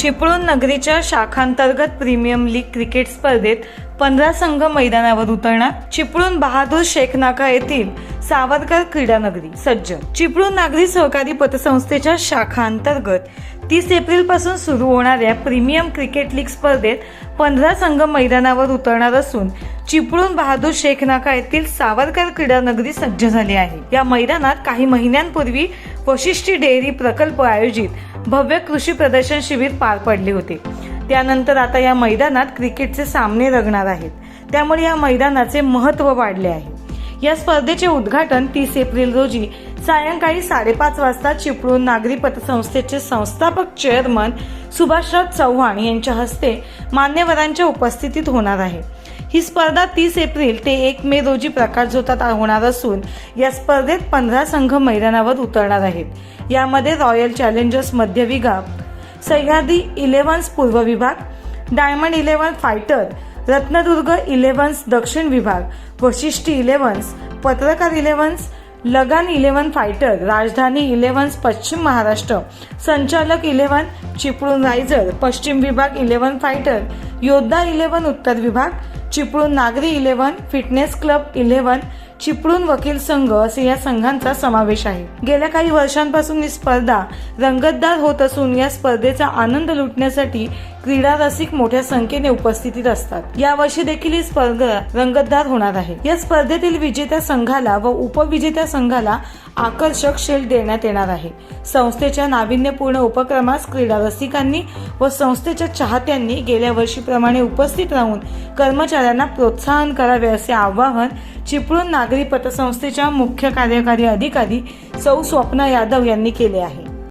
चिपळूण नगरीच्या शाखांतर्गत premium league cricket स्पर्धेत पंधरा संघ मैदानावर उतरणार. चिपळूण बहादूर शेख नाका येथील सावरकर क्रीडा नगरी सज्ज. चिपळूण नागरी सहकारी पतसंस्थेच्या शाखांतर्गत तीस एप्रिलपासून सुरू होणाऱ्या प्रीमियम क्रिकेट लीग स्पर्धेत पंधरा संघ मैदानावर उतरणार असून चिपळूण बहादूर शेख नाका येथील सावरकर क्रीडा नगरी सज्ज झाली आहे. या मैदानात काही महिन्यांपूर्वी वशिष्ठी डेअरी प्रकल्प आयोजित भव्य कृषी प्रदर्शन शिबिर पार पडले होते. त्यानंतर आता या मैदानात क्रिकेटचे सामने रंगणार आहेत. त्यामुळे या मैदानाचे महत्त्व वाढले आहे. या स्पर्धेचे उद्घाटन तीस एप्रिल रोजी सायंकाळी साडेपाच वाजता चिपळूण नागरी पतसंस्थेचे संस्थापक चेअरमन सुभाषराव चव्हाण यांच्या हस्ते मान्यवरांच्या उपस्थितीत होणार आहे. ही स्पर्धा तीस एप्रिल ते एक मे रोजी प्रकाशझोतात होणार असून या स्पर्धेत पंधरा संघ मैदानावर उतरणार आहेत. यामध्ये रॉयल चॅलेंजर्स मध्य विभाग सह्याद्री इलेव्हन्स पूर्व विभाग diamond eleven fighter Ratnadurg elevens दक्षिण विभाग वशिष्ठी इलेव्हन्स पत्रकार इलेव्हन्स लगान इलेव्हन फायटर राजधानी इलेव्हन्स पश्चिम महाराष्ट्र संचालक इलेव्हन चिपळूण रायझर पश्चिम विभाग इलेव्हन फायटर योद्धा इलेव्हन उत्तर विभाग चिपळूण नागरी eleven fitness club eleven Chiplun वकील संघ असे या संघांचा समावेश आहे. गेल्या काही वर्षांपासून ही स्पर्धा रंगतदार होत असून या स्पर्धेचा आनंद लुटण्यासाठी क्रीडा रसिक मोठ्या संख्येने उपस्थितीत असतात. यावर्षी देखील ही स्पर्धा रंगतदार होणार आहे. या स्पर्धेतील विजेत्या संघाला व उपविजेत्या संघाला आकर्षक शिल्ड देण्यात येणार आहे. संस्थेच्या नाविन्यपूर्ण उपक्रमास क्रीडा रसिकांनी व संस्थेच्या चाहत्यांनी गेल्या वर्षीप्रमाणे उपस्थित राहून कर्मचाऱ्यांना प्रोत्साहन करावे असे आवाहन चिपळूण नागरी पतसंस्थेच्या मुख्य कार्यकारी अधिकारी सौ स्वप्ना यादव यांनी केले आहे.